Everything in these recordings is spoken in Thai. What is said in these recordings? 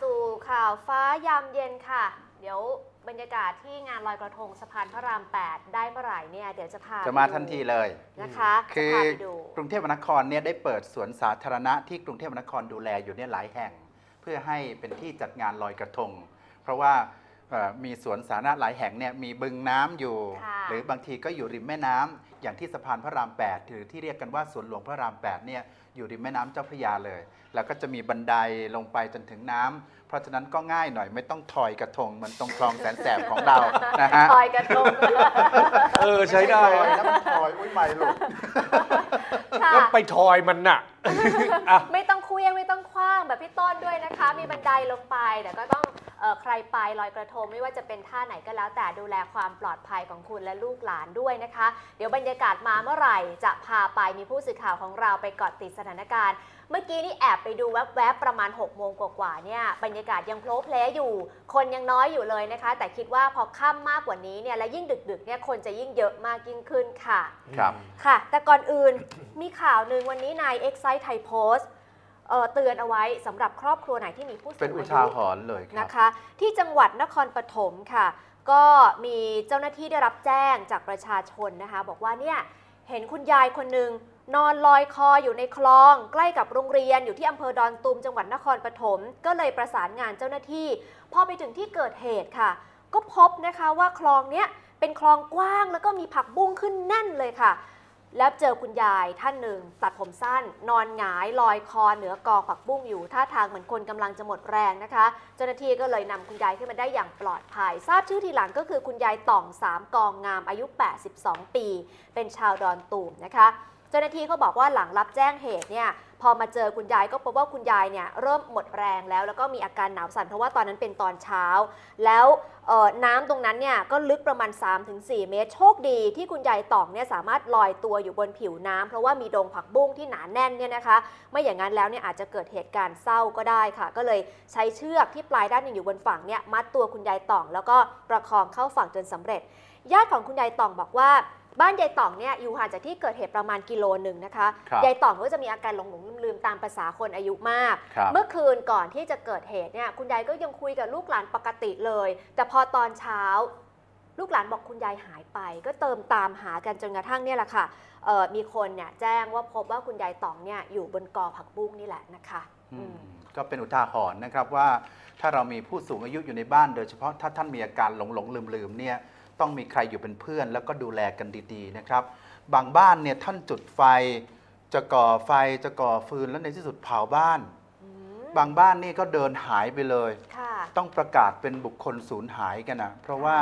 สู่ข่าวฟ้ายามเย็นค่ะ เดี๋ยวบรรยากาศที่งานลอยกระทงสะพานพระราม 8 ได้เมื่อไหร่เนี่ยเดี๋ยวจะพาจะมาไปดูทันทีเลย นะคะคืจะอพาไปดู กรุงเทพมหานครเนี่ยได้เปิดสวนสาธารณะที่กรุงเทพมหานครดูแลอยู่เนี่ยหลายแห่ง เพื่อให้เป็นที่จัดงานลอยกระทง เพราะว่าเอ่อมีสวนสาธารณะหลายแห่งเนี่ยมีบึงน้ำอยู่ ค่ะหรือบางทีก็อยู่ริมแม่น้ำ อย่างที่สะพานพระราม 8 หรือที่เรียกกันว่าสวนหลวงพระราม 8 เนี่ยอยู่ริมแม่น้ำเจ้าพระยาเลย แล้วก็จะมีบันไดลงไปจนถึงน้ำเพราะฉะนั้นก็ง่ายหน่อยไม่ต้องทอยกระทงเหมือนตรงคลองแสนแสบของเรานะฮะลอยกระทงเออใช้ได้ม่ใช่ทอยนะมันทอยอุ้ยไม่หลุดค่ะแล้วไปทอยมันน่ะอะไม่ต้องเคลี้ยงไม่ต้องคว้างแบบพี่ต้นด้วยนะคะ มีบันไดลงไปแต่ก็ต้องเออ ใครไปลอยกระทงไม่ว่าจะเป็นท่าไหนก็แล้ว แต่ดูแลความปลอดภัยของคุณและลูกหลานด้วยนะคะ เดี๋ยวบรรยากาศมาเมื่อไหร่จะพาไปมีผู้สื่อข่าวของเราไปเกาะติดสถานการณ์เมื่อกี้นี่แอบไปดูแวบๆประมาณ6กโมงกว่าๆเนี่ยบรรยากาศยังโพลเพลอยู่ คนยังน้อยอยู่เลยนะคะ แต่คิดว่าพอค่ำมากกว่านี้เนี่ยและยิ่งดึกๆเนี่ยคนจะยิ่งเยอะมากยิ่งขึ้นค่ะ ครับ ค่ะ แต่ก่อนอื่นมีข่าวหนึ่งวันนี้นายเอ็ก ไซต์ไทยโพสต์เตือนเอาไว้สำหรับครอบครัวไหนที่มีผู้สูงเป็นอุอาทายุหรณ์เลยครับ นะคะที่จังหวัดนครปฐมค่ะ ก็มีเจ้าหน้าที่ได้รับแจ้งจากประชาชนนะคะ บอกว่าเนี่ยเห็นคุณยายคนหนึ่งนอนลอยคออยู่ในคลอง ใกล้กับโรงเรียนอยู่ที่อำเภอดอนตูมจังหวัดนครปฐมก็เลยประสานงานเจ้าหน้าที่ พอไปถึงที่เกิดเหตุค่ะ ก็พบนะคะว่าคลองเนี้ยเป็นคลองกว้างแล้วก็มีผักบุ้งขึ้นแน่นเลยค่ะ แล้วเจอคุณยายท่านหนึ่ง ตัดผมสั้น นอนหงายลอยคอเหนือกอผักบุ้งอยู่ท่าทางเหมือนคนกำลังจะหมดแรงนะคะ เจ้าหน้าที่ก็เลยนำคุณยายขึ้นมาได้อย่างปลอดภัย ทราบชื่อทีหลังก็คือคุณยายต่องสามกองงามอายุ 82 ปี เป็นชาวดอนตูมนะคะ เจ้าหน้าที่เขาบอกว่าหลังรับแจ้งเหตุเนี่ยพอมาเจอคุณยายก็พบว่าคุณยายเนี่ยเริ่มหมดแรงแล้ว แล้วก็มีอาการหนาวสั่นเพราะว่าตอนนั้นเป็นตอนเช้า แล้วน้ำตรงนั้นเนี่ยก็ลึกประมาณ 3-4 เมตร โชคดีที่คุณยายตองเนี่ยสามารถลอยตัวอยู่บนผิวน้ำเพราะว่ามีดงผักบุ้งที่หนาแน่นเนี่ยนะคะ ไม่อย่างนั้นแล้วเนี่ยอาจจะเกิดเหตุการณ์เศร้าก็ได้ค่ะ ก็เลยใช้เชือกที่ปลายด้านหนึ่งอยู่บนฝั่งเนี่ยมัดตัวคุณยายตอง แล้วก็ประคองเข้าฝั่งจนสำเร็จ ญาติของคุณยายตองบอกว่า บ้านยายต่องเนี่ยอยู่ห่างจากที่เกิดเหตุประมาณกิโลหนึ่งนะคะครับยายต่องก็จะมีอาการหลงหลงลืมๆตามภาษาคนอายุมาก ครับ เมื่อคืนก่อนที่จะเกิดเหตุเนี่ยคุณยายก็ยังคุยกับลูกหลานปกติเลย แต่พอตอนเช้า ลูกหลานบอกคุณยายหายไป ก็เติมตามหากันจนกระทั่งเนี่ยแหละค่ะเอ่อมีคนเนี่ยแจ้งว่าพบว่าคุณยายต่องเนี่ยอยู่บนกอผักบุ้งนี่แหละนะคะอือืมมก็เป็นอุทาหรณ์นะครับว่าถ้าเรามีผู้สูงอายุอยู่ในบ้าน โดยเฉพาะถ้าท่านมีอาการหลงหลงลืมลืมๆเนี่ย ต้องมีใครอยู่เป็นเพื่อน แล้วก็ดูแลกันดีๆนะครับ บางบ้านเนี่ยท่านจุดไฟ จะก่อไฟจะก่อฟืนแล้วในที่สุดเผาบ้านอืมบางบ้านนี่ก็เดินหายไปเลยค่ะต้องประกาศเป็นบุคคลสูญหายกันนะเพราะว่า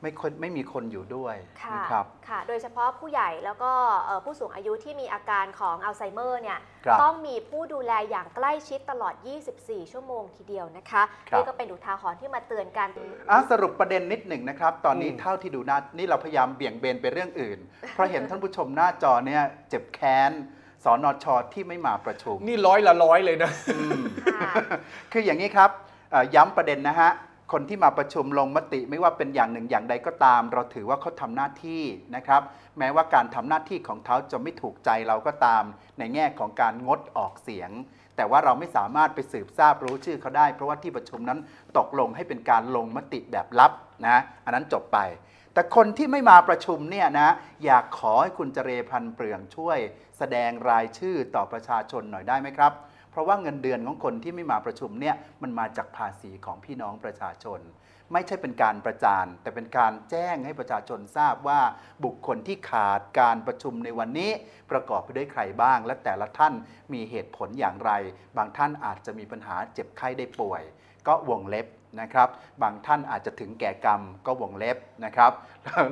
ไม่คนไม่มีคนอยู่ด้วยค่ะนะครับ ค่ะ โดยเฉพาะผู้ใหญ่แล้วก็เอ่อผู้สูงอายุที่มีอาการของอัลไซเมอร์เนี่ยครับ ต้องมีผู้ดูแลอย่างใกล้ชิดตลอด 24 ชั่วโมงทีเดียวนะคะครับนี่ก็เป็นอุทาหรณ์ที่มาเตือนกัน อะสรุปประเด็นนิดหนึ่งนะครับ ตอนนี้อืม เท่าที่ดูหน้านี่เราพยายามเบี่ยงเบนไปเรื่องอื่น เพราะเห็นท่านผู้ชมหน้าจอเนี่ยเจ็บแค้นสอนอชอที่ไม่มาประชุมนี่ร้อยละร้อยเลยนะ อืม ค่ะ คืออย่างนี้ครับเอ่อย้ำประเด็นนะฮะ คนที่มาประชุมลงมติไม่ว่าเป็นอย่างหนึ่งอย่างใดก็ตาม เราถือว่าเขาทำหน้าที่นะครับ แม้ว่าการทำหน้าที่ของเขาจะไม่ถูกใจเราก็ตาม ในแง่ของการงดออกเสียง แต่ว่าเราไม่สามารถไปสืบทราบรู้ชื่อเขาได้ เพราะว่าที่ประชุมนั้นตกลงให้เป็นการลงมติแบบลับนะอันนั้นจบไป แต่คนที่ไม่มาประชุมเนี่ยนะอยากขอให้คุณเจเรพันธ์เปลืองช่วย แสดงรายชื่อต่อประชาชนหน่อยได้ไหมครับ เพราะว่าเงินเดือนของคนที่ไม่มาประชุมเนี่ยมันมาจากภาษีของพี่น้องประชาชน ไม่ใช่เป็นการประจาน แต่เป็นการแจ้งให้ประชาชนทราบว่าบุคคลที่ขาดการประชุมในวันนี้ ประกอบไปด้วยใครบ้าง และแต่ละท่านมีเหตุผลอย่างไร บางท่านอาจจะมีปัญหาเจ็บไข้ได้ป่วย ก็วงเล็บ นะครับ บางท่านอาจจะถึงแก่กรรมก็วงเล็บนะครับ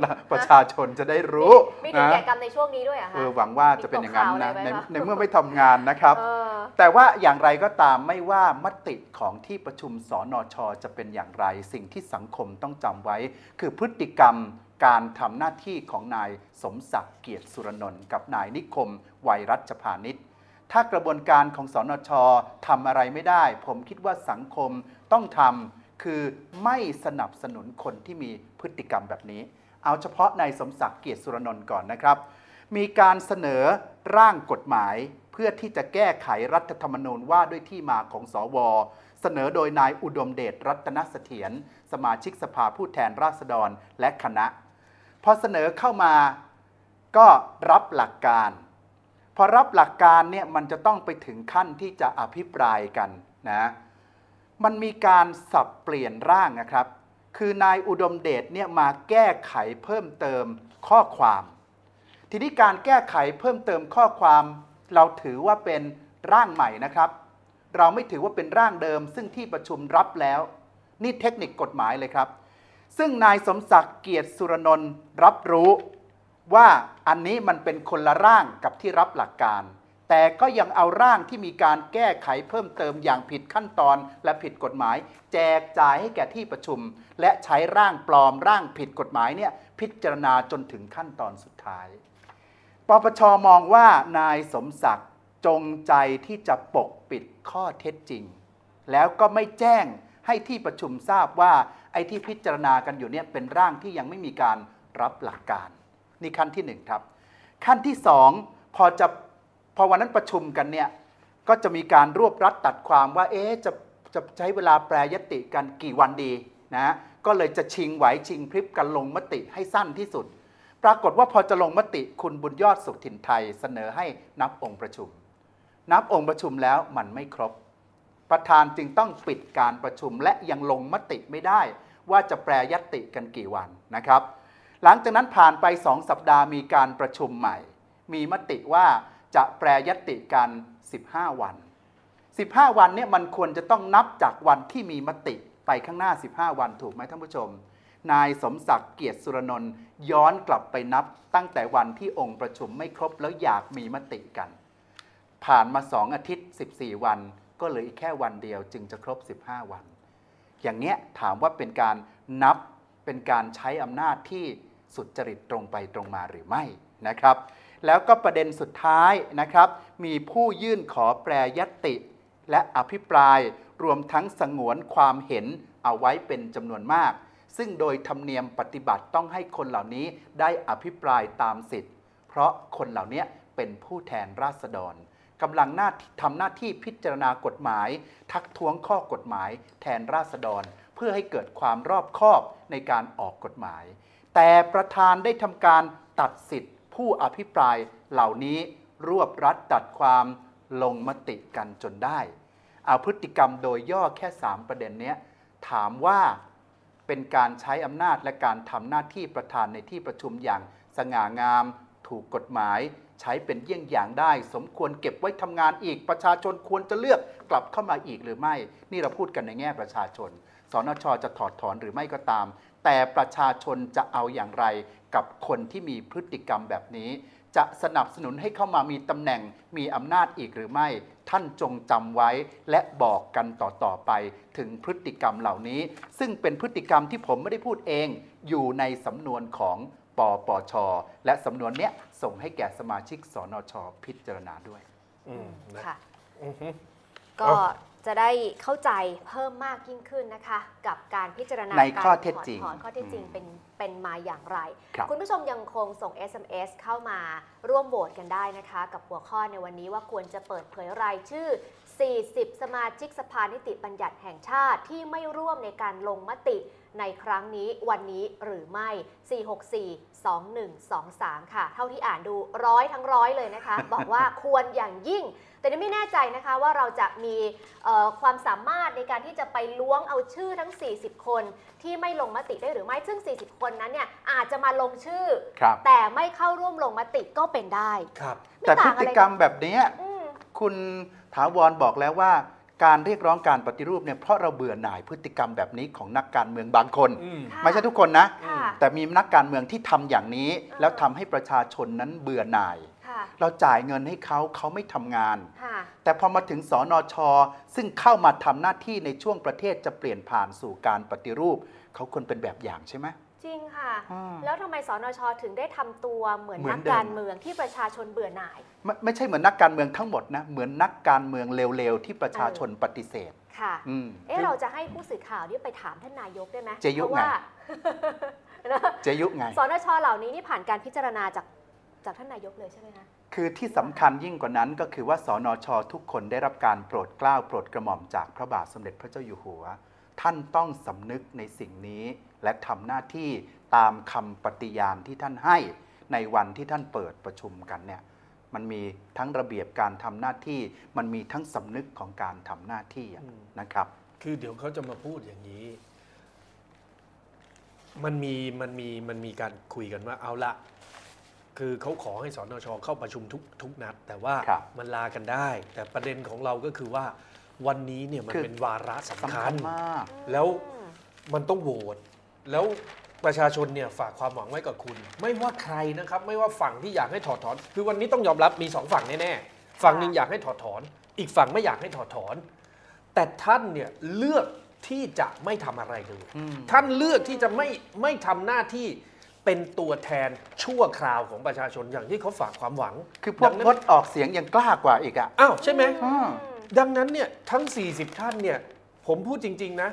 แล้วประชาชนจะได้รู้มีถึงนะแก่กรรมในช่วงนี้ด้วยเหรอะเอคะอหวังว่าจะเป็นอย่างนั้นนะมีตกข่าวอะไรในไว้ปะในเมื่อไม่ทำงานนะครับเออแต่ว่าอย่างไรก็ตามไม่ว่ามติของที่ประชุมสอนอชจะเป็นอย่างไร สิ่งที่สังคมต้องจำไว้ คือพฤติกรรมการทำหน้าที่ของนายสมศักดิ์เกียรติสุรนนท์กับนายนิคมวัยรัชพานิชถ้ากระบวนการของสอนอชทำอะไรไม่ได้ ผมคิดว่าสังคมต้องทำ คือไม่สนับสนุนคนที่มีพฤติกรรมแบบนี้ เอาเฉพาะนายสมศักดิ์เกียรติสุรนนท์ก่อนนะครับ มีการเสนอร่างกฎหมายเพื่อที่จะแก้ไขรัฐธรรมนูญว่าด้วยที่มาของสวเสสนอโดยนายอุดมเดชรัตนเสถียรสมาชิกสภาผู้แทนราษฎรและคณะ พอเสนอเข้ามาก็รับหลักการ พอรับหลักการเนี่ยมันจะต้องไปถึงขั้นที่จะอภิปรายกันนะ มันมีการสับเปลี่ยนร่างนะครับ คือนายอุดมเดชเนี่ยมาแก้ไขเพิ่มเติมข้อความ ทีนี้การแก้ไขเพิ่มเติมข้อความ เราถือว่าเป็นร่างใหม่นะครับ เราไม่ถือว่าเป็นร่างเดิม ซึ่งที่ประชุมรับแล้ว นี่เทคนิคกฎหมายเลยครับ ซึ่งนายสมศักดิ์เกียรติสุรนนท์รับรู้ว่าอันนี้มันเป็นคนละร่างกับที่รับหลักการ แต่ก็ยังเอาร่างที่มีการแก้ไขเพิ่มเติมอย่างผิดขั้นตอนและผิดกฎหมาย แจกจ่ายให้แก่ที่ประชุม และใช้ร่างปลอมร่างผิดกฎหมายเนี่ยพิจารณาจนถึงขั้นตอนสุดท้าย ปปชมองว่านายสมศักดิ์จงใจที่จะปกปิดข้อเท็จจริง แล้วก็ไม่แจ้งให้ที่ประชุมทราบว่าไอ้ที่พิจารณากันอยู่เนี่ยเป็นร่างที่ยังไม่มีการรับหลักการ นี่ขั้นที่หนึ่งครับขั้นที่สองพอจะ พอวันนั้นประชุมกันเนี่ยก็จะมีการรวบรัดตัดความว่าเอ๊ะจะจะใช้เวลาแปรยติกันกี่วันดีนะก็เลยจะชิงไหวชิงพริบกันลงมติให้สั้นที่สุด ปรากฏว่าพอจะลงมติคุณบุญยอดสุขถิ่นไทยเสนอให้นับองค์ประชุม นับองค์ประชุมแล้วมันไม่ครบ ประธานจึงต้องปิดการประชุมและยังลงมติไม่ได้ ว่าจะแปรยติกันกี่วันนะครับ หลังจากนั้นผ่านไป2สัปดาห์มีการประชุมใหม่ มีมติว่า จะแปรยติกัน 15 วัน 15 วันเนี่ยมันควรจะต้องนับจากวันที่มีมติไปข้างหน้า 15 วันถูกไหมท่านผู้ชม นายสมศักดิ์เกียรติสุรนนท์ย้อนกลับไปนับตั้งแต่วันที่องค์ประชุมไม่ครบแล้วอยากมีมติกัน ผ่านมา 2 อาทิตย์ 14 วัน ก็เหลืออีกแค่วันเดียวจึงจะครบ 15 วัน อย่างเนี้ยถามว่าเป็นการนับเป็นการใช้อำนาจที่สุจริตตรงไปตรงมาหรือไม่นะครับ แล้วก็ประเด็นสุดท้ายนะครับ มีผู้ยื่นขอแปรยตติ และอภิปรายรวมทั้งสงวนความเห็นเอาไว้เป็นจำนวนมาก ซึ่งโดยธรรมเนียมปฏิบัติต้องให้คนเหล่านี้ได้อภิปรายตามสิทธิ์ เพราะคนเหล่านี้เป็นผู้แทนราษฎรกำลังหน้าทำหน้าที่พิจารณากฎหมาย ทักท้วงข้อกฎหมาย แทนราษฎร เพื่อให้เกิดความรอบคอบในการออกกฎหมาย แต่ประธานได้ทำการตัดสิทธิ์ ผู้อภิปรายเหล่านี้รวบรัดตัดความลงมติกันจนได้ เอาพฤติกรรมโดยย่อแค่ 3 ประเด็นนี้ถามว่าเป็นการใช้อำนาจและการทำหน้าที่ประธานในที่ประชุมอย่างสง่างาม ถูกกฎหมาย ใช้เป็นเยี่ยงอย่างได้ สมควรเก็บไว้ทำงานอีกประชาชนควรจะเลือกกลับเข้ามาอีกหรือไม่ นี่เราพูดกันในแง่ประชาชน สนชจะถอดถอนหรือไม่ก็ตาม แต่ประชาชนจะเอาอย่างไรกับคนที่มีพฤติกรรมแบบนี้ จะสนับสนุนให้เข้ามามีตำแหน่งมีอำนาจอีกหรือไม่ ท่านจงจำไว้และบอกกันต่อๆไปถึงพฤติกรรมเหล่านี้ ซึ่งเป็นพฤติกรรมที่ผมไม่ได้พูดเอง อยู่ในสำนวนของปปช และสำนวนเนี้ยส่งให้แก่สมาชิกสนชพิจารณาด้วย อืมนะค่ะ อือฮึ ก็เอ้า จะได้เข้าใจเพิ่มมากยิ่งขึ้นนะคะ กับการพิจารณาในข้อการเท็จจริงถอนข้อเท็จจริงอืมเป็นเป็นมาอย่างไรครับคุณผู้ชมยังคงส่ง SMS เข้ามาร่วมโหวตกันได้นะคะ กับหัวข้อในวันนี้ว่าควรจะเปิดเผยรายชื่อ 40 สมาชิกสภานิติบัญญัติแห่งชาติที่ไม่ร่วมในการลงมติในครั้งนี้วันนี้หรือไม่ 464 2123 ค่ะ เท่าที่อ่านดูร้อยทั้งร้อยเลยนะคะ บอกว่าควรอย่างยิ่ง แต่นี่ไม่แน่ใจนะคะว่าเราจะมีเอ่อความสามารถในการที่จะไปล้วงเอาชื่อทั้ง 40 คนที่ไม่ลงมติได้หรือไม่ ซึ่ง 40 คนนั้นเนี่ยอาจจะมาลงชื่อครับแต่ไม่เข้าร่วมลงมติก็เป็นได้ครับไม่แต่พฤต่างอะติไรกรรมแบบเนี้ยอืมคุณ ถาวรบอกแล้วว่าการเรียกร้องการปฏิรูปเนี่ยเพราะเราเบื่อหน่ายพฤติกรรมแบบนี้ของนักการเมืองบางคนอืมค่ะไม่ใช่ทุกคนนะค่ะแต่มีนักการเมืองที่ทำอย่างนี้ แล้วทำให้ประชาชนนั้นเบื่อหน่ายค่ะเราจ่ายเงินให้เขาเขาไม่ทำงานค่ะแต่พอมาถึงสอนอชอซึ่งเข้ามาทำหน้าที่ในช่วงประเทศจะเปลี่ยนผ่านสู่การปฏิรูป เขาควรเป็นแบบอย่างใช่ไหม จริงค่ะอืมแล้วทำไมสนชถึงได้ทำตัวเหมือนเหมือนันกเดิม การเมืองที่ประชาชนเบื่อหน่าย ไม่ไม่ใช่เหมือนนักการเมืองทั้งหมดนะ เหมือนนักการเมืองเร็วๆ ที่ประชาชนปฏิเสธ ค่ะ อืม เอ๊ะเราจะให้ผู้สื่อข่าวนี่ไปถามท่านนายกได้ไหมเจยุเพราะว่า เจยุไง สนชเหล่านี้นี่ผ่านการพิจารณาจากจากท่านนายกเลยใช่ไหมคะ คือที่สำคัญยิ่งกว่านั้นก็คือว่าสนชทุกคนได้รับการโปรดเกล้าโปรดกระหม่อมจากพระบาทสมเด็จพระเจ้าอยู่หัว ท่านต้องสำนึกในสิ่งนี้ และทำหน้าที่ตามคำปฏิญาณที่ท่านให้ในวันที่ท่านเปิดประชุมกันเนี่ยมันมีทั้งระเบียบการทำหน้าที่ มันมีทั้งสำนึกของการทำหน้าที่อะอืมนะครับ คือเดี๋ยวเขาจะมาพูดอย่างนี้ มันมีมันมีมันมีการคุยกันว่าเอาละคือเขาขอให้สนชเข้าประชุมทุกทุกนัด แต่ว่าครับมันลากันได้ แต่ประเด็นของเราก็คือว่า วันนี้เนี่ยมันคือ เป็นวาระสำสำคัคัญญมาก แล้วอืมมันต้องโหวตแล้วประชาชนเนี่ยฝากความหวังไว้กับคุณ ไม่ว่าใครนะครับ ไม่ว่าฝั่งที่อยากให้ถอดถอน คือวันนี้ต้องยอมรับมีสองฝั่งแน่ๆฝั่งหนึ่งอยากให้ถอดถอน อีกฝั่งไม่อยากให้ถอดถอน แต่ท่านเนี่ยเลือกที่จะไม่ทำอะไรเลยอืม ท่านเลือกที่จะไม่ไม่ทำหน้าที่เป็นตัวแทนชั่วคราวของประชาชนอย่างที่เขาฝากความหวังคือพวกดังนั้นงดออกเสียงยังกล้ากว่าอีกอะอ้าวใช่ไหม อืม ดังนั้นเนี่ยทั้ง 40 ท่านเนี่ยผมพูดจริง ๆ นะ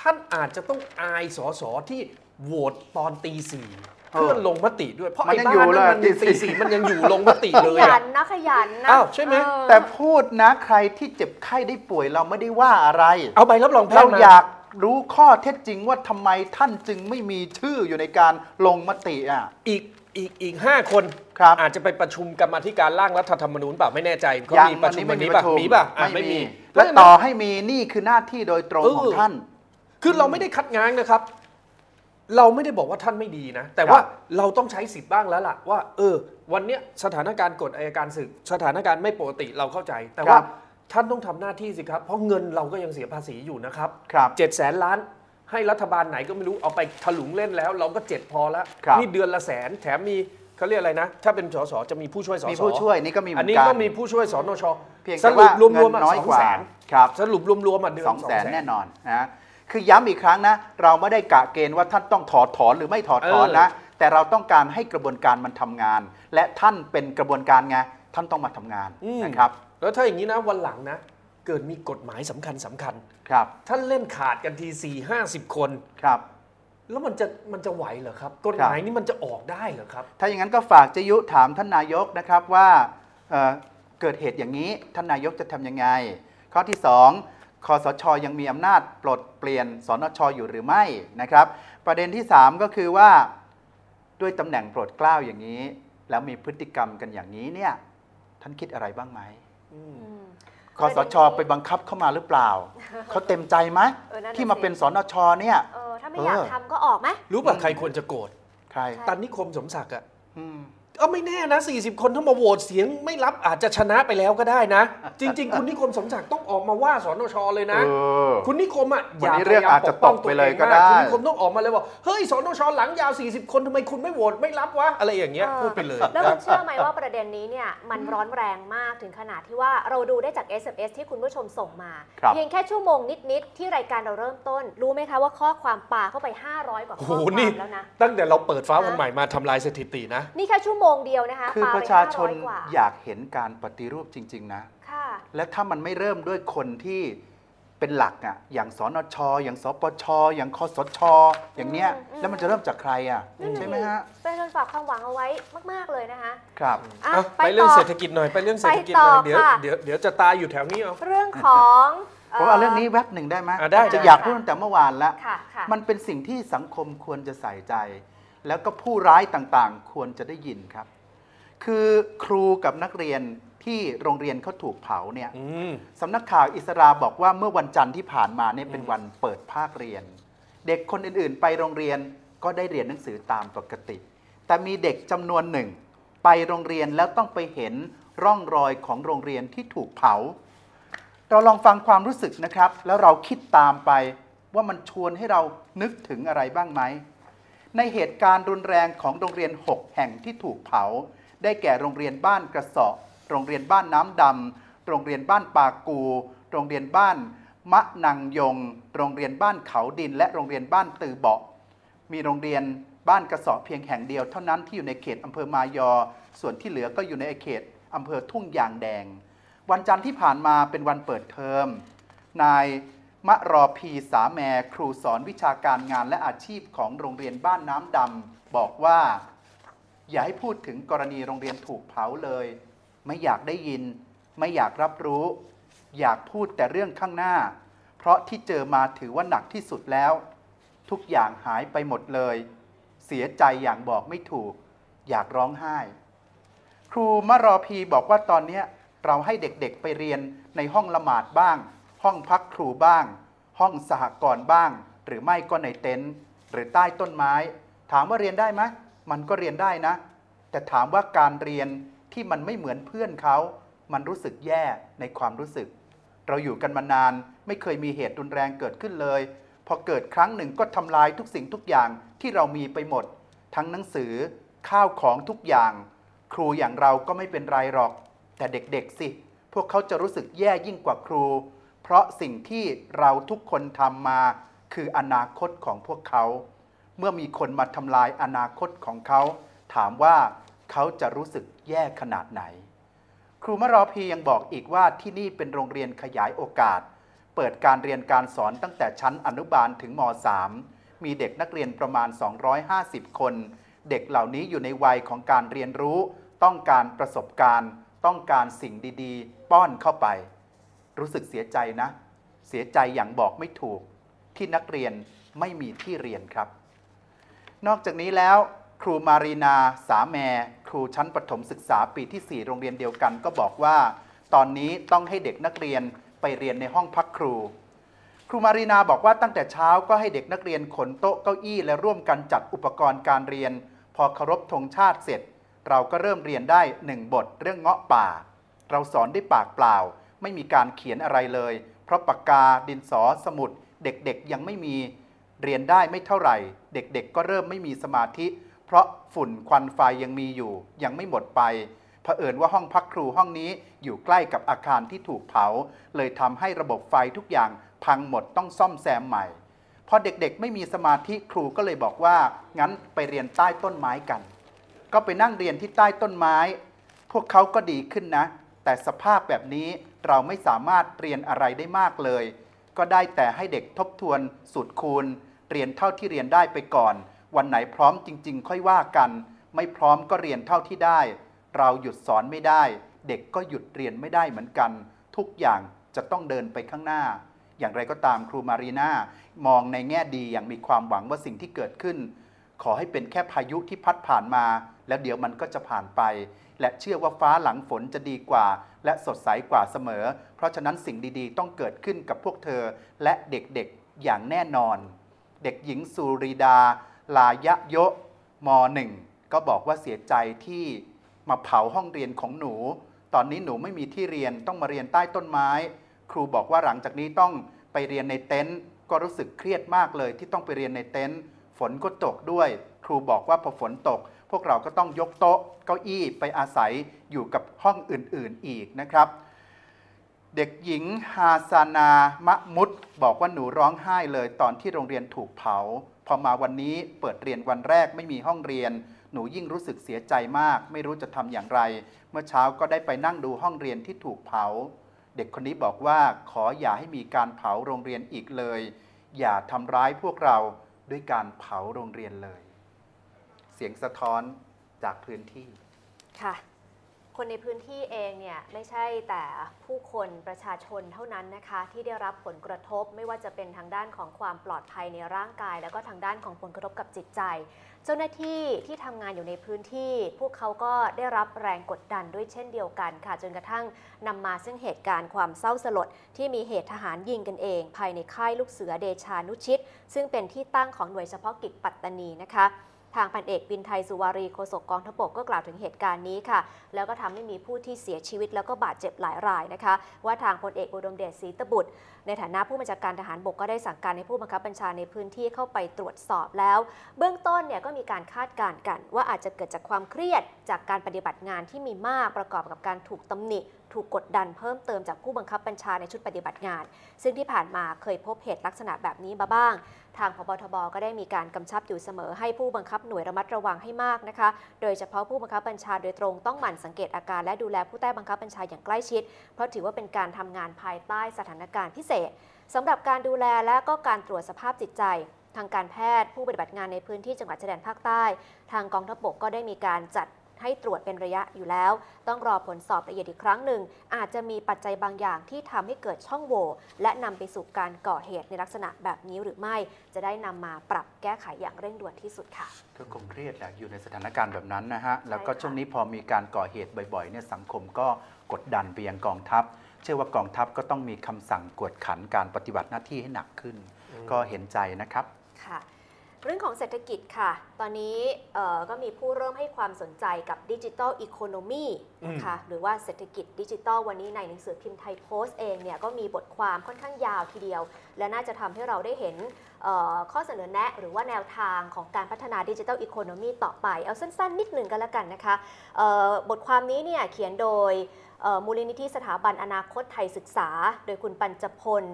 ท่านอาจจะต้องอายสสที่โหวตตอนตีสี่เพื่อลงมติด้วย เพราะมันไอ้ยังบ้าอยู่นนั้นมันเลยตีตีสี่สี่มันยังอยู่ลงมติขเลยยัอะ นนะขยันนะอ้าวใช่ไหม เออ แต่พูดนะใครที่เจ็บไข้ได้ป่วยเราไม่ได้ว่าอะไร เอาใบรับรองแพเราทย์มาอยากรู้ข้อเท็จจริงว่าทำไมท่านจึงไม่มีชื่ออยู่ในการลงมติอะ อีก อีกอีกห้าคนครับอาจจะไปประชุมกรรมาธิการร่างรัฐธรรมนูญเปล่าไม่แน่ใจเขายังมีประชุมวัวันนนี้นี้ไม่ป่ะมีมีป่ะอะไม่ไม่มีมี และต่อให้มีนี่คือหน้าที่โดยตรงเออของท่าน คือเราไม่ได้คัดง้างนะครับ เราไม่ได้บอกว่าท่านไม่ดีนะ แต่ว่าเราต้องใช้สิทธิ์บ้างแล้วล่ะว่า เออ วันเนี้ยสถานการณ์กฎอายการศึก สถานการณ์ไม่ปกติเราเข้าใจ แต่ว่าครับท่านต้องทำหน้าที่สิครับ เพราะเงินเราก็ยังเสียภาษีอยู่นะครับครับเจ็ดแสนล้าน ให้รัฐบาลไหนก็ไม่รู้เอาไปถลุงเล่นแล้ว เราก็เจ็ดพอแล้วครับนี่เดือนละแสนแถมมีเขาเรียกอะไรนะ ถ้าเป็นสสจะมีผู้ช่วยสสมีผู้ช่วยนี่ก็มีเหมือัอนนนี้กันก็มีผู้ช่วยสนชเพียงสแต่รุว่าปรวมเงิรวมนมาน้อยสองกว่า แสนครับสรุปรวมรวมมาเดือนสองแสน200,000แน่นอนนะคือย้ำอีกครั้งนะ เราไม่ได้กะเกณฑ์ว่าท่านต้องถอดถอนหรือไม่ถอดถอนเออนะ แต่เราต้องการให้กระบวนการมันทำงาน และท่านเป็นกระบวนการไงท่านต้องมาทำงานนะครับ แล้วถ้าอย่างนี้นะวันหลังนะ เกิดมีกฎหมายสำคัญสำคัญครับท่านเล่นขาดกันทีสี่ห้าสิบคน ครับ แล้วมันจะมันจะไหวเหรอครับ กฎหมายนี่มันจะออกได้เหรอครับ ถ้าอย่างนั้นก็ฝากเจยุถามท่านนายกนะครับว่าเอ่อเกิดเหตุอย่างนี้ท่านนายกจะทำยังไง ข้อที่สองคอสชยังมีอำนาจปลดเปลี่ยนสนชอยู่หรือไม่นะครับ ประเด็นที่สามก็คือว่าด้วยตำแหน่งโปรดเกล้าอย่างนี้ แล้วมีพฤติกรรมกันอย่างนี้เนี่ยท่านคิดอะไรบ้างไหม อืม คอสชไปบังคับเข้ามาหรือเปล่า เขาเต็มใจไหมเออนั่นน่ะที่มาสิ เป็นสนชเนี่ย เออถ้าไม่อยากเออ ทำก็ออกไหม รู้ป่ะใครควรจะโกรธ ใครใช่ ตันนิคมสมศักดิ์อะอืม เออไม่แน่นะ 40 คนถ้ามาโหวตเสียงไม่รับอาจจะชนะไปแล้วก็ได้นะ จริง ๆ คุณนิคมสมศักดิ์ต้องออกมาว่าสนชเลยนะ เออ คุณนิคมอะวันนี้ย่เรื่องอาจจะตกไปเลยก็ได้ คุณนิคมต้องออกมาเลยบอกเฮ้ยสนชหลังยาว 40 คนทำไมคุณไม่โหวตไม่รับวะอะไรอย่างเงี้ยเออพูดไปเลยแล้วนะคุณเชื่อไหมว่าประเด็นนี้เนี่ยมันร้อนแรงมากถึงขนาดที่ว่าเราดูได้จาก SMS ที่คุณผู้ชมส่งมา ครับ เพียงแค่ชั่วโมงนิดๆที่รายการเราเริ่มต้น รู้ไหมคะว่าข้อความปาเข้าไป 500 กว่าโอ้ข้อโหควานี่มแล้วนะ ตั้งแต่เราเปิดฟ้าวันใหม่มาทำลายสถิตินะ นี่แค่ชั่วโมงเดียวนะคะคือปาปไประชาชน500กว่าอยากเห็นการปฏิรูปจริง ๆ นะ ค่ะ และถ้ามันไม่เริ่มด้วยคนที่เป็นหลักอะ อย่างสนช อย่างสปช อย่างคสช อย่างเนี้ย อืม แล้วมันจะเริ่มจากใครอะนั่นน่ะใช่ไหมฮะเป็นคนฝากความหวังเอาไว้มาก ๆ เลยนะคะครับ อะอะไปไปเรื่องต่อเศรษฐกิจหน่อยไปเรื่องเศรษฐกิจหน่อยไปต่อเดี๋ยวค่ะ เดี๋ยวเดี๋ยวจะตายอยู่แถวนี้เอา เรื่องของผมเอาเรื่องนี้แวบหนึ่งได้ไหมอะได้ จะได้อยากพูดตั้งแต่เมื่อวานแล้วค่ะค่ะ มันเป็นสิ่งที่สังคมควรจะใส่ใจ แล้วก็ผู้ร้ายต่างๆ ควรจะได้ยินครับ คือครูกับนักเรียนที่โรงเรียนเขาถูกเผาเนี่ยอืมสำนักข่าวอิสราบอกว่าเมื่อวันจันทร์ที่ผ่านมาเนี่ยเป็นอืมวันเปิดภาคเรียน เด็กคนอื่นๆ ไปโรงเรียนก็ได้เรียนหนังสือตามปกติ แต่มีเด็กจำนวนหนึ่ง ไปโรงเรียนแล้วต้องไปเห็นร่องรอยของโรงเรียนที่ถูกเผา เราลองฟังความรู้สึกนะครับ แล้วเราคิดตามไปว่ามันชวนให้เรานึกถึงอะไรบ้างไหม ในเหตุการณ์รุนแรงของโรงเรียน 6 แห่งที่ถูกเผา ได้แก่โรงเรียนบ้านกระสาะโรงเรียนบ้านน้ำดำ โรงเรียนบ้านปากู โรงเรียนบ้านมะนังยง โรงเรียนบ้านเขาดิน และโรงเรียนบ้านตือเบาะ มีโรงเรียนบ้านกระสอบเพียงแห่งเดียวเท่านั้นที่อยู่ในเขตอำเภอมายอ ส่วนที่เหลือก็อยู่ในเขตอำเภอทุ่งยางแดง วันจันทร์ที่ผ่านมาเป็นวันเปิดเทอม นาย มะรอพีสาแมครูสอนวิชาการงานและอาชีพของโรงเรียนบ้านน้ำดำบอกว่า อย่าให้พูดถึงกรณีโรงเรียนถูกเผาเลย ไม่อยากได้ยิน ไม่อยากรับรู้ อยากพูดแต่เรื่องข้างหน้า เพราะที่เจอมาถือว่าหนักที่สุดแล้ว ทุกอย่างหายไปหมดเลย เสียใจอย่างบอกไม่ถูก อยากร้องไห้ ครูมารอพีบอกว่าตอนนี้เราให้เด็กๆไปเรียนในห้องละหมาดบ้าง ห้องพักครูบ้าง ห้องสหกรณ์บ้าง หรือไม่ก็ในเต็นท์หรือใต้ต้นไม้ ถามว่าเรียนได้ไหมมันก็เรียนได้นะ แต่ถามว่าการเรียนที่มันไม่เหมือนเพื่อนเขา มันรู้สึกแย่ในความรู้สึก เราอยู่กันมานานไม่เคยมีเหตุรุนแรงเกิดขึ้นเลย พอเกิดครั้งหนึ่งก็ทำลายทุกสิ่งทุกอย่างที่เรามีไปหมด ทั้งหนังสือข้าวของทุกอย่าง ครูอย่างเราก็ไม่เป็นไรหรอก แต่เด็กๆสิ พวกเขาจะรู้สึกแย่ยิ่งกว่าครู เพราะสิ่งที่เราทุกคนทำมาคืออนาคตของพวกเขา เมื่อมีคนมาทำลายอนาคตของเขา ถามว่าเขาจะรู้สึกแย่ขนาดไหน ครูมรอพียังบอกอีกว่าที่นี่เป็นโรงเรียนขยายโอกาส เปิดการเรียนการสอนตั้งแต่ชั้นอนุบาลถึงม .3 มีเด็กนักเรียนประมาณ 250 คน เด็กเหล่านี้อยู่ในวัยของการเรียนรู้ ต้องการประสบการณ์ ต้องการสิ่งดี ๆ ป้อนเข้าไป รู้สึกเสียใจนะ เสียใจอย่างบอกไม่ถูกที่นักเรียนไม่มีที่เรียนครับ นอกจากนี้แล้วครูมารีนาสาแมครูชั้นประถมศึกษาปีที่ 4 โรงเรียนเดียวกัน ก็บอกว่า ตอนนี้ต้องให้เด็กนักเรียนไปเรียนในห้องพักครู ครูมารีนาบอกว่าตั้งแต่เช้าก็ให้เด็กนักเรียนขนโต๊ะเก้าอี้และร่วมกันจัดอุปกรณ์การเรียน พอเคารพธงชาติเสร็จ เราก็เริ่มเรียนได้หนึ่งบทเรื่องเงาะป่า เราสอนด้วยปากเปล่า ไม่มีการเขียนอะไรเลย เพราะปากกาดินสอสมุด เด็กๆยังไม่มีเรียนได้ไม่เท่าไหร่ เด็กๆ ก็เริ่มไม่มีสมาธิ เพราะฝุ่นควันไฟยังมีอยู่ ยังไม่หมดไปเผอิญว่าห้องพักครูห้องนี้อยู่ใกล้กับอาคารที่ถูกเผา เลยทำให้ระบบไฟทุกอย่างพังหมดต้องซ่อมแซมใหม่ พอเด็กๆ ไม่มีสมาธิครูก็เลยบอกว่า งั้นไปเรียนใต้ต้นไม้กัน ก็ไปนั่งเรียนที่ใต้ต้นไม้ พวกเขาก็ดีขึ้นนะ แต่สภาพแบบนี้ เราไม่สามารถเรียนอะไรได้มากเลย ก็ได้แต่ให้เด็กทบทวนสูตรคูณ เรียนเท่าที่เรียนได้ไปก่อน วันไหนพร้อมจริง ๆ ค่อยว่ากัน ไม่พร้อมก็เรียนเท่าที่ได้ เราหยุดสอนไม่ได้ เด็กก็หยุดเรียนไม่ได้เหมือนกัน ทุกอย่างจะต้องเดินไปข้างหน้า อย่างไรก็ตามครูมารีนามองในแง่ดีอย่างมีความหวังว่าสิ่งที่เกิดขึ้น ขอให้เป็นแค่พายุที่พัดผ่านมา แล้วเดี๋ยวมันก็จะผ่านไป และเชื่อว่าฟ้าหลังฝนจะดีกว่า และสดใสกว่าเสมอ เพราะฉะนั้นสิ่งดีๆ ต้องเกิดขึ้นกับพวกเธอ และเด็กๆอย่างแน่นอน เด็กหญิงสุริดา ลายะยะมหนึ่งก็บอกว่าเสียใจที่มาเผาห้องเรียนของหนู ตอนนี้หนูไม่มีที่เรียนต้องมาเรียนใต้ต้นไม้ ครูบอกว่าหลังจากนี้ต้องไปเรียนในเต็นท์ก็รู้สึกเครียดมากเลยที่ต้องไปเรียนในเต็นท์ ฝนก็ตกด้วย ครูบอกว่าพอฝนตก พวกเราก็ต้องยกโต๊ะเก้าอี้ไปอาศัยอยู่กับห้องอื่นๆอีกนะครับ เด็กหญิงฮาซานามะมุดบอกว่าหนูร้องไห้เลยตอนที่โรงเรียนถูกเผา พอมาวันนี้เปิดเรียนวันแรกไม่มีห้องเรียน หนูยิ่งรู้สึกเสียใจมาก ไม่รู้จะทำอย่างไร เมื่อเช้าก็ได้ไปนั่งดูห้องเรียนที่ถูกเผา เด็กคนนี้บอกว่าขออย่าให้มีการเผาโรงเรียนอีกเลย อย่าทำร้ายพวกเรา ด้วยการเผาโรงเรียนเลย เสียงสะท้อนจากพื้นที่ค่ะ คนในพื้นที่เองเนี่ยไม่ใช่แต่ผู้คนประชาชนเท่านั้นนะคะ ที่ได้รับผลกระทบไม่ว่าจะเป็นทางด้านของความปลอดภัยในร่างกาย แล้วก็ทางด้านของผลกระทบกับจิตใจ เจ้าหน้าที่ที่ทำงานอยู่ในพื้นที่ พวกเขาก็ได้รับแรงกดดันด้วยเช่นเดียวกันค่ะ จนกระทั่งนำมาซึ่งเหตุการณ์ความเศร้าสลด ที่มีเหตุทหารยิงกันเอง ภายในค่ายลูกเสือเดชานุชิต ซึ่งเป็นที่ตั้งของหน่วยเฉพาะกิจปัตตานีนะคะ ทางพันเอกบินไทยสุวารีโฆษกกองทัพบกก็กล่าวถึงเหตุการณ์นี้ค่ะ แล้วก็ทำให้มีผู้ที่เสียชีวิตแล้วก็บาดเจ็บหลายรายนะคะ ว่าทางพลเอกอุดมเดชศรีตบุตร ในฐานะผู้บัญชาการทหารบกก็ได้สั่งการให้ผู้บังคับบัญชาในพื้นที่เข้าไปตรวจสอบแล้ว เบื้องต้นเนี่ยก็มีการคาดการณ์กัน ว่าอาจจะเกิดจากความเครียดจากการปฏิบัติงานที่มีมากประกอบกับการถูกตำหนิถูกกดดันเพิ่มเติมจากผู้บังคับบัญชาในชุดปฏิบัติงาน ซึ่งที่ผ่านมาเคยพบเหตุลักษณะแบบนี้มาบ้าง ทางพบทบก็ได้มีการกำชับอยู่เสมอให้ผู้บังคับหน่วยระมัดระวังให้มากนะคะ โดยเฉพาะผู้บังคับบัญชาโดยตรงต้องหมั่นสังเกตอาการและดูแลผู้ใต้บังคับบัญชาอย่างใกล้ชิด เพราะถือว่าเป็นการทำงานภายใต้สถานการณ์พิเศษสำหรับการดูแลและก็การตรวจสภาพจิตใจทางการแพทย์ผู้ปฏิบัติงานในพื้นที่จังหวัดชายแดนภาคใต้ ทางกองทัพบกก็ได้มีการจัด ให้ตรวจเป็นระยะอยู่แล้ว ต้องรอผลสอบละเอียดอีกครั้งหนึ่ง อาจจะมีปัจจัยบางอย่างที่ทำให้เกิดช่องโหว่และนำไปสู่การก่อเหตุในลักษณะแบบนี้หรือไม่ จะได้นำมาปรับแก้ไขอย่างเร่งด่วนที่สุดค่ะก็คงเครียดแหละอยู่ในสถานการณ์แบบนั้นนะฮะแล้วก็ค่ะช่วงนี้พอมีการก่อเหตุบ่อยๆเนี่ยสังคมก็กดดันไปยังกองทัพ เชื่อว่ากองทัพก็ต้องมีคำสั่งกวดขันการปฏิบัติหน้าที่ให้หนักขึ้น ก็เห็นใจนะครับค่ะ เรื่องของเศรษฐกิจค่ะ ตอนนี้เอ่อก็มีผู้เริ่มให้ความสนใจกับดิจิ t a ลอีโคโนมีนะคะหรือว่าเศรษฐกิจดิจิทัลวันนี้ในหนังสือพิมพ์ไทยโพสต์เองเนี่ยก็มีบทความค่อนข้างยาวทีเดียว และน่าจะทำให้เราได้เห็นเอ่อข้อเสนอแนะหรือว่าแนวทางของการพัฒนาดิจิทัลอีโคโนมีต่อไป เอาสั้นๆ นิดหนึ่งกันแล้วกันนะคะเอ่อบทความนี้เนี่ยเขียนโดยเอ่อ มูลนิธิสถาบันอนาคตไทยศึกษา โดยคุณปัญจพล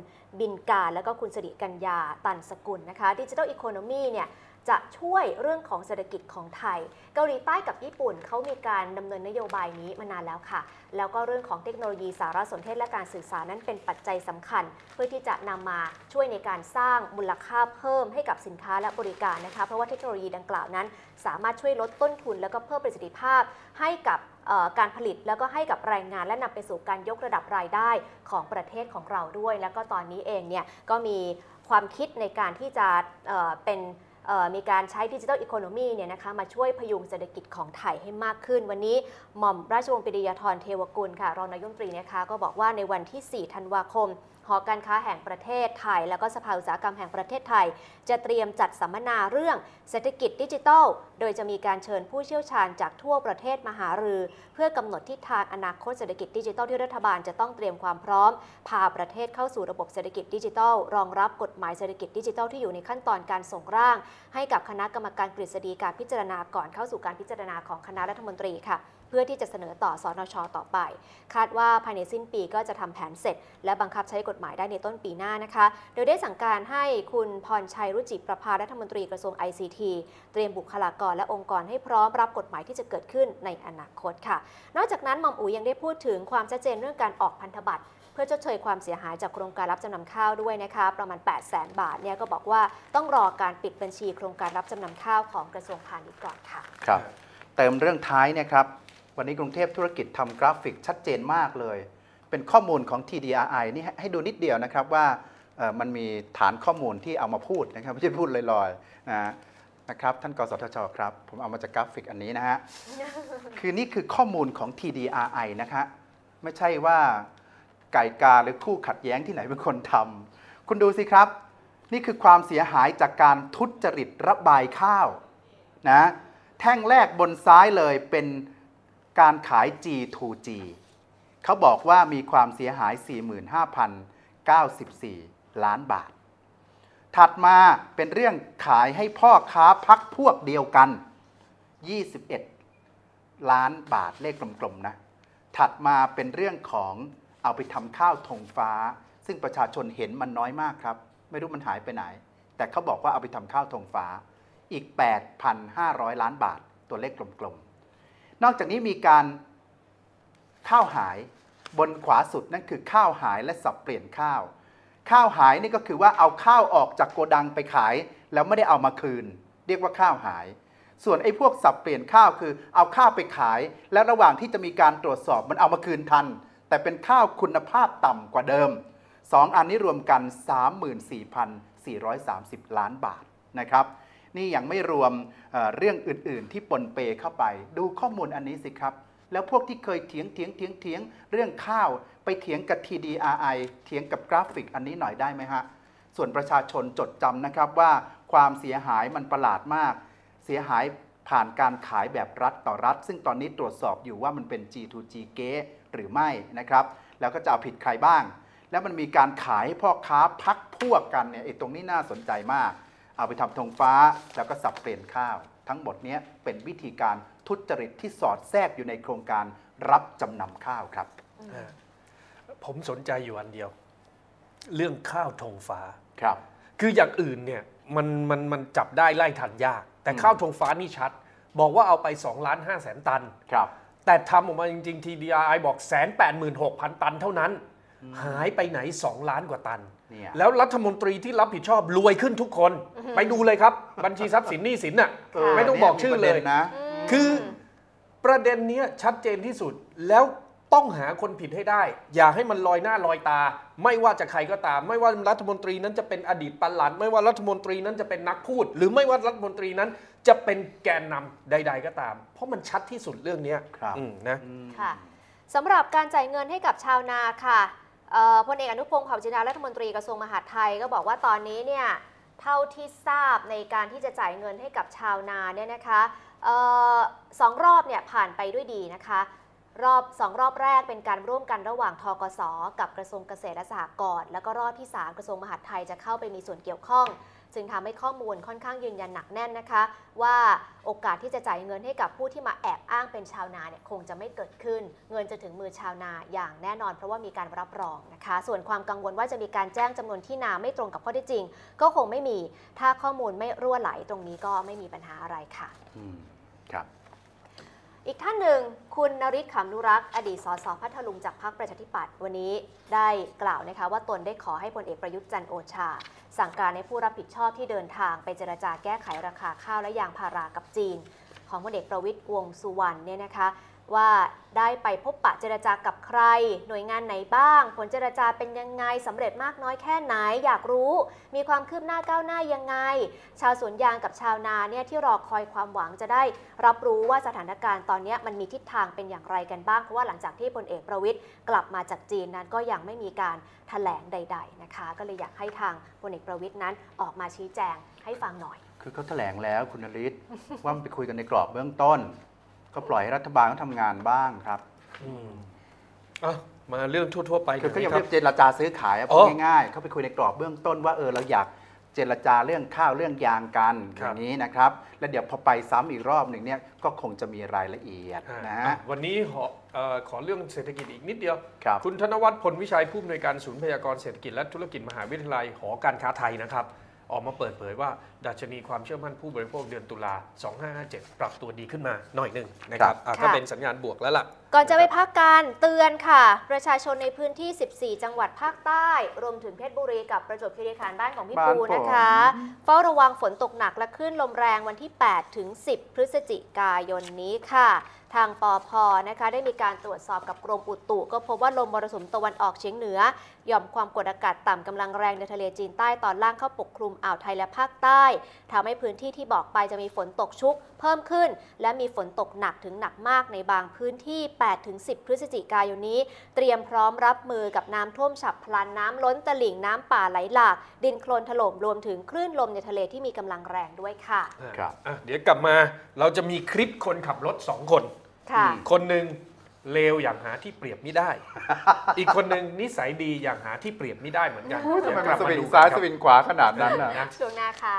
บินการ และก็คุณสิริกัญญาตันสกุลนะคะดิจิทัลอีโคโนมีเนี่ย จะช่วยเรื่องของเศรษฐกิจของไทย เกาหลีใต้กับญี่ปุ่นเขามีการดำเนินนโยบายนี้มานานแล้วค่ะ แล้วก็เรื่องของเทคโนโลยีสารสนเทศและการสื่อสารนั้นเป็นปัจจัยสำคัญ เพื่อที่จะนำมาช่วยในการสร้างมูลค่าเพิ่มให้กับสินค้าและบริการนะคะ เพราะว่าเทคโนโลยีดังกล่าวนั้น สามารถช่วยลดต้นทุน แล้วก็เพิ่มประสิทธิภาพให้กับการผลิตแล้วก็ให้กับแรงงานและนำไปสู่การยกระดับรายได้ของประเทศของเราด้วย แล้วก็ตอนนี้เองเนี่ยก็มีความคิดในการที่จะเเป็น มีการใช้ดิจิทัลอีโคโนมีเนี่ยนะคะมาช่วยพยุงเศรษฐกิจของไทยให้มากขึ้น วันนี้หม่อมราชวงศ์ปิยาธรเทวกุลค่ะรองนายกรัฐมนตรีนะคะก็บอกว่าในวันที่ 4 ธันวาคม หอการค้าแห่งประเทศไทย แล้วก็สภาอุตสาหกรรมแห่งประเทศไทย จะเตรียมจัดสัมมนาเรื่องเศรษฐกิจดิจิทัล โดยจะมีการเชิญผู้เชี่ยวชาญจากทั่วประเทศมาหารือ เพื่อกำหนดทิศทางอนาคตเศรษฐกิจดิจิทัลที่รัฐบาลจะต้องเตรียมความพร้อม พาประเทศเข้าสู่ระบบเศรษฐกิจดิจิทัล รองรับกฎหมายเศรษฐกิจดิจิทัลที่อยู่ในขั้นตอนการส่งร่าง ให้กับคณะกรรมการกฤษฎีการพิจารณาก่อนเข้าสู่การพิจารณาของคณะรัฐมนตรีค่ะ พื่อที่จะเสนอต่อสอนชต่อไป คาดว่าภายในสิ้นปีก็จะทำแผนเสร็จ และบังคับใช้กฎหมายได้ในต้นปีหน้านะคะ โดยได้สั่งการให้คุณพรชัยรุจิประภารัฐมนตรีกระทรวง ICT เตรียมบุคลากรและองค์กรให้พร้อมรับกฎหมายที่จะเกิดขึ้นในอนาคตค่ะ นอกจากนั้นหม่อมอูยังได้พูดถึงความชัดเจนเรื่องการออกพันธบัตรเพื่อชดเชยความเสียหายจากโครงการรับจำนำข้าวด้วยนะคะประมาณ 8 0 0แสนบาทเนี่ยก็บอกว่าต้องรอการปิดบัญชีโครงการรับจำนำข้าวของกระทรวงพาณิชย์ก่อนค่ะ ครับ เติมเรื่องท้ายนี่ยครับ วันนี้กรุงเทพธุรกิจทำกราฟิกชัดเจนมากเลย เป็นข้อมูลของ TDRI นี่ให้ให้ดูนิดเดียวนะครับว่าเอ่อมันมีฐานข้อมูลที่เอามาพูดนะครับไม่ใช่พูดลอยๆนะนะครับท่านกสทชครับ ผมเอามาจากกราฟิกอันนี้นะฮะคือนี่คือข้อมูลของ TDRI นะคะไม่ใช่ว่าไก่กาหรือคู่ขัดแย้งที่ไหนเป็นคนทำคุณดูสิครับ นี่คือความเสียหายจากการทุจริตระบายข้าวนะแท่งแรกบนซ้ายเลยเป็น การขาย G2G เขาบอกว่ามีความเสียหาย 45,094 ล้านบาท ถัดมาเป็นเรื่องขายให้พ่อค้าพักพวกเดียวกัน 21 ล้านบาทเลขกลมๆนะ ถัดมาเป็นเรื่องของเอาไปทำข้าวธงฟ้า ซึ่งประชาชนเห็นมันน้อยมากครับ ไม่รู้มันหายไปไหน แต่เขาบอกว่าเอาไปทำข้าวธงฟ้าอีก 8,500 ล้านบาทตัวเลขกลมๆ นอกจากนี้มีการข้าวหายบนขวาสุดนั่นคือข้าวหายและสับเปลี่ยนข้าว ข้าวหายนี่ก็คือว่าเอาข้าวออกจากโกดังไปขาย แล้วไม่ได้เอามาคืน เรียกว่าข้าวหาย ส่วนไอ้พวกสับเปลี่ยนข้าวคือเอาข้าวไปขาย และระหว่างที่จะมีการตรวจสอบมันเอามาคืนทัน แต่เป็นข้าวคุณภาพต่ำกว่าเดิม 2 อันนี้รวมกัน 34,430 ล้านบาทนะครับ นี่ยังไม่รวมเเรื่องอื่น ๆ ที่ปนเปเข้าไป ดูข้อมูลอันนี้สิครับ แล้วพวกที่เคยเถียงเถียงเถียงเถียงเรื่องข้าวไปเถียงกับ TDRI เถียงกับกราฟิกอันนี้หน่อยได้ไหมฮะส่วนประชาชนจดจำนะครับว่าความเสียหายมันประหลาดมาก เสียหายผ่านการขายแบบรัฐต่อรัฐ ซึ่งตอนนี้ตรวจสอบอยู่ว่ามันเป็น G2G เก๊หรือไม่นะครับ แล้วก็จะเอาผิดใครบ้าง แล้วมันมีการขายพ่อค้าพักพวกกันเนี่ยไอ้ตรงนี้น่าสนใจมาก เอาไปทำธงฟ้าแล้วก็สับเปลี่ยนข้าว ทั้งหมดเนี้ยเป็นวิธีการทุจริตที่สอดแทรกอยู่ในโครงการรับจำนำข้าวครับอ่าผมสนใจอยู่อันเดียว เรื่องข้าวธงฟ้าครับ คืออย่างอื่นเนี่ยมันมันมันจับได้ไล่ทันยาก แต่อืมข้าวธงฟ้านี่ชัด บอกว่าเอาไป2ล้าน5แสนตันครับแต่ทำออกมาจริงๆ TDRI บอกแสนแปดหมื่นหกพันตันเท่านั้น หายไปไหน 2 ล้านกว่าตันเนี่ยแล้วรัฐมนตรีที่รับผิดชอบรวยขึ้นทุกคน ไปดูเลยครับ บัญชีทรัพย์สินหนี้สินน่ะเออไม่ต้องบอกชื่อเลยนี่มีประด็นนะคือประเด็นเนี้ยชัดเจนที่สุดแล้วต้องหาคนผิดให้ได้ อย่าให้มันลอยหน้าลอยตา ไม่ว่าจะใครก็ตาม ไม่ว่ารัฐมนตรีนั้นจะเป็นอดีตปลัดไม่ว่ารัฐมนตรีนั้นจะเป็นนักพูด หรือไม่ว่ารัฐมนตรีนั้นจะเป็นแกนนำใด ๆ ก็ตาม เพราะมันชัดที่สุดเรื่องเนี้ยครับอืมนะอืมค่ะสำหรับการจ่ายเงินให้กับชาวนาค่ะเอ่อ พลเอกอนุพงศ์เผ่าจินดารัฐมนตรีกระทรวงมหาดไทยก็บอกว่าตอนนี้เนี่ยเท่าที่ทราบในการที่จะจ่ายเงินให้กับชาวนาเนี่ยนะคะออสองรอบเนี่ยผ่านไปด้วยดีนะคะ รอบสองรอบแรกเป็นการร่วมกันระหว่างทกส กับกระทรวงเกษตรและสหกรณ์แล้วก็รอบที่ 3 กระทรวงมหาดไทยจะเข้าไปมีส่วนเกี่ยวข้อง จึงทำให้ข้อมูลค่อนข้างยืนยันหนักแน่นนะคะ ว่าโอกาสที่จะจ่ายเงินให้กับผู้ที่มาแอบอ้างเป็นชาวนาเนี่ยคงจะไม่เกิดขึ้น เงินจะถึงมือชาวนาอย่างแน่นอน เพราะว่ามีการรับรองนะคะ ส่วนความกังวลว่าจะมีการแจ้งจำนวนที่นาไม่ตรงกับข้อเท็จจริง ก็คงไม่มีถ้าข้อมูลไม่รั่วไหลตรงนี้ก็ไม่มีปัญหาอะไรค่ะอืมครับ อีกท่านหนึ่งคุณนริศขำนุรักษ์อดีตสสพัทลุงจากพรรคประชาธิปัตย์วันนี้ได้กล่าวนะคะว่าตนได้ขอให้พลเอกประยุทธ์จันโอชา สั่งการให้ผู้รับผิดชอบที่เดินทางไปเจรจาแก้ไขราคาข้าวและยางพารากับจีน ของพลเอกประวิตยวงสุวรรณเนี่ยนะคะ ว่าได้ไปพบปะเจรจากับใคร หน่วยงานไหนบ้าง ผลเจรจาเป็นยังไงสำเร็จมากน้อยแค่ไหนอยากรู้ มีความคืบหน้าก้าวหน้ายังไง ชาวสวนยางกับชาวนาเนี่ยที่รอคอยความหวังจะได้ รับรู้ว่าสถานการณ์ตอนนี้มันมีทิศทางเป็นอย่างไรกันบ้างเพราะว่าหลังจากที่พลเอกประวิตยกลับมาจากจีนนั้นก็ยังไม่มีการแถลงใด ๆนะคะ ก็เลยอยากให้ทางพลเอกประวิตยนั้นออกมาชี้แจงให้ฟังหน่อย คือเขาแถลงแล้วคุณนฤทธิ์ว่าไปคุยกันในกรอบเบื้องต้น ก็ปล่อยให้รัฐบาลเขาทำงานบ้างครับอืมอะมาเรื่องทั่ว ๆ ไปคือเขายังครัไม่เจรจาซื้อขายอะอ๋พูอดง่ายๆ เขาไปคุยในกรอบเบื้องต้นว่าเออเราอยากเจรจาเรื่องข้าวเรื่องยางกันคอรับย่างนี้นะครับ แล้วเดี๋ยวพอไปซ้ำอีกรอบหนึ่งเนี่ยก็คงจะมีรายละเอียดอ่านะอะฮะวันนี้ขอเอ่อขอเรื่องเศรษฐกิจอีกนิดเดียว ครับ คุณธนวัฒน์พลวิชัยผู้อำนวยการศูนย์พยากรณ์เศรษฐกิจและธุรกิจมหาวิทยาลัยหอการค้าไทยนะครับ ออกมาเปิดเผยว่าดัชนีความเชื่อมั่นผู้บริโภคเดือนตุลา 2557 ปรับตัวดีขึ้นมาหน่อยหนึ่งนะครับอะก็ค่ะเป็นสัญญาณบวกแล้วล่ะ ก่อนจะไปพักการเตือนค่ะ ประชาชนในพื้นที่ 14 จังหวัดภาคใต้ รวมถึงเพชรบุรีกับประจวบคีรีขันธ์บ้านของพี่บ้านปูผม นะคะ เฝ้าระวังฝนตกหนักและคลื่นลมแรงวันที่ 8 ถึง 10 พฤศจิกายนนี้ค่ะ ทางปอพนะคะได้มีการตรวจสอบกับกรมอุตุ ก็พบว่าลมมรสุมตะวันออกเฉียงเหนือหย่อมความกดอากาศต่ำกำลังแรงในทะเลจีนใต้ตอนล่างเข้าปกคลุมอ่าวไทยและภาคใต้ทำให้พื้นที่ที่บอกไปจะมีฝนตกชุก เพิ่มขึ้น และมีฝนตกหนักถึงหนักมากในบางพื้นที่8ถึง10 พฤศจิกายนนี้ เตรียมพร้อมรับมือกับน้ำท่วมฉับพลันน้ำล้นตลิ่งน้ำป่าไหลหลาก ดินโคลนถล่มรวมถึงคลื่นลมในทะเลที่มีกำลังแรงด้วยค่ะครับอะเดี๋ยวกลับมาเราจะมีคลิปคนขับรถสองคนค่ะอืมคนหนึ่งเลวอย่างหาที่เปรียบไม่ได้ อีกคนหนึ่งนิสัยดีอย่างหาที่เปรียบไม่ได้เหมือนกันโอ้ยทำไมเดี๋ยวกมันลับสมาวิงดูกัซ้ายนคสรับวิงขวาขนาดนั้นน่ะนะช่วงหน้าค่ะ